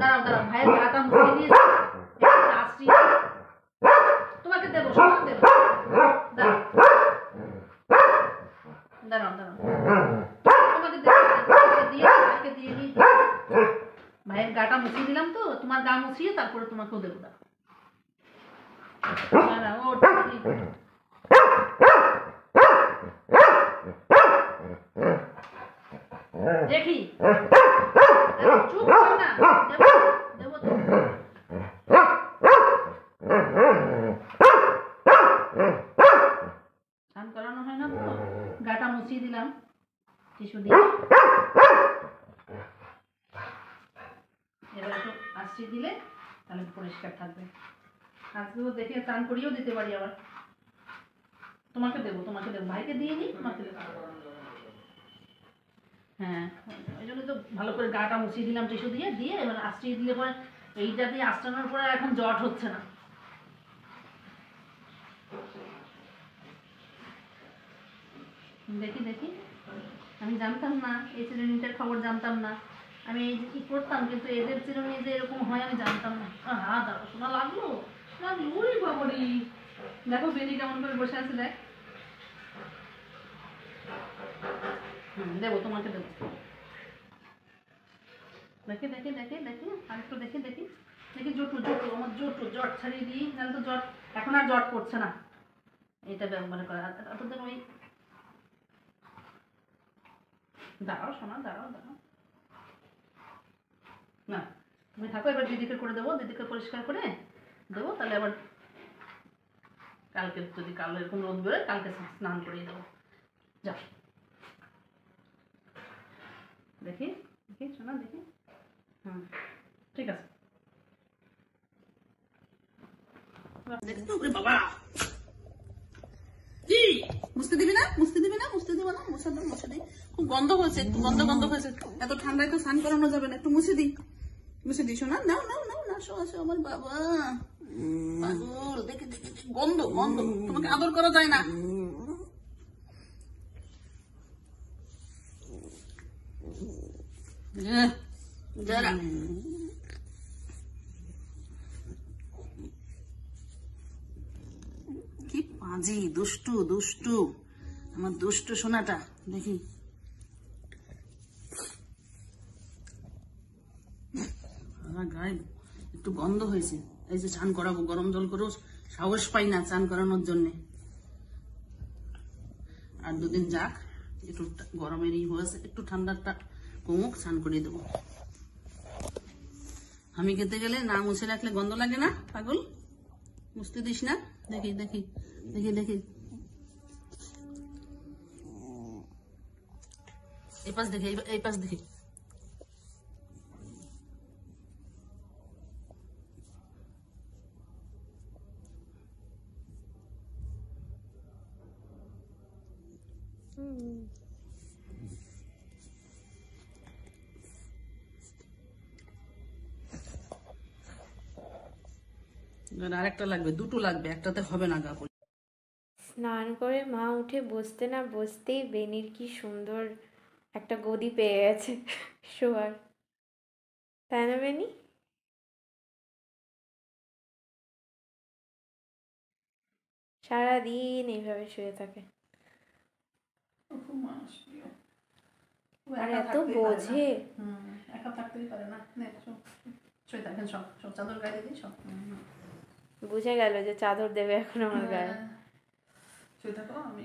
দাঁড়াও দাঁড়াও ভাইয়ের গাটা দিয়েছি একটু আসছি তোমাকে দেবো সব দেবো। দাঁড়াও। দাঁড়াও দাঁড়াও। তোমাকে দিয়ে ভাইকে দিয়ে দিই ভাইয়ের গাটা মুছিয়ে দিলাম তো তোমার গা মুছিয়ে তারপরে তোমাকেও দেবো দাঁড়াও। দাঁড়াও, ও দেখি। চুপ না দেবো দেবো দেবো স্নান করানো হয় না তো গাটা মুছিয়ে দিলাম। টিস্যু দিয়ে। এবার একটু আশ্রি দিলে তাহলে পরিষ্কার থাকবে। আজকেও দেখে স্নান করিয়েও দিতে পারি আবার। তোমাকে দেবো তোমাকে দেবো। ভাইকে দিয়ে দিই তোমাকে হ্যাঁ ওই জন্য তো ভালো করে গাটা মুছিয়ে দিলাম টিস্যু দিয়ে। দিয়ে এবার আশ্রিয়ে দিলে পরে এইটা দিয়ে আশ্রানোর পরে এখন জট হচ্ছে না। দেখি দেখি। আমি জানতাম না, এই চিরুনিটার খবর জানতাম না। আমি এই যে কি করতাম, কিন্তু এদের চিরুনি যে এরকম হয়, আমি জানতাম না। হা দাদা শোনা লাগল? লাগল বাবরি। দেখো বেরি কেমন করে বসে আছে, দেখ। দেবো, তোমাকে দেবো। দেখে দেখে দেখে দেখে আর একটু দেখে, দেখি। দেখি, জটু জটু, আমার জটু, জট ছাড়িয়ে দিই। নাহলে তো জট, এখন আর জট করছে না। এটা ব্যবহার করা। দেখো ওই দাঁড়াও শোনা দাঁড়াও দাঁড়াও। না, তুমি থাকো, এবার দিদিকে করে দেবো দিদিকে পরিষ্কার করে দেবো, তাহলে আবার কালকে, যদি কাল এরকম রোদ বেরোয়, কালকে স্নান করিয়ে দেবো। যাও। দেখি দেখি শোনা দেখি। হুম, ঠিক আছে। বাবা! কি? মুছতে দিবি না? মুছতে দিবি না? মুছতে দিবো না? মুছে দাও মুছে দিই গন্ধ হয়েছে একটু গন্ধ গন্ধ হয়েছে। এত ঠান্ডায় তো স্নান করানো যাবে না একটু মুছে দিই। মুছে দিই শোনা নাও নাও নাও না শো আসো আমার বাবা। পাগল দেখে দেখে গন্ধ গন্ধ। তোমাকে আদর করা যায় না। যারা কি পাজি দুষ্টু দুষ্টু। আমার দুষ্টু সোনাটা দেখি। আমার গায়ে একটু গন্ধ হয়েছে। এই যে চান করাবো, গরম জল করেও সাহস পাই না চান করানোর জন্যে। আর দুদিন যাক, একটু গরমের ই হয়েছে, একটু ঠান্ডাটা কমুক, চান করিয়ে দেবো। আমি খেতে গেলে না মুছে রাখলে গন্ধ লাগে না, পাগল? মুছতে দিস না? দেখি দেখি দেখি দেখি। এই পাশ দেখি এই পাশ দেখি। স্নান করে মা উঠে বসতে না বসতেই বেনির কি সুন্দর একটা গদি পেয়ে গেছে শোয়ার তাই না বেনি? সারাদিন এইভাবে শুয়ে থাকে। প্রিয়। আর এত। বোঝে হুম, একা থাকতেই পারে না শুয়ে থাকেন সব সব চাদর গায়ে দিই সব। বুঝে গেল যে চাদর দেবে এখন আমার গায়ে হ্যাঁ। শুয়ে থাকো আমি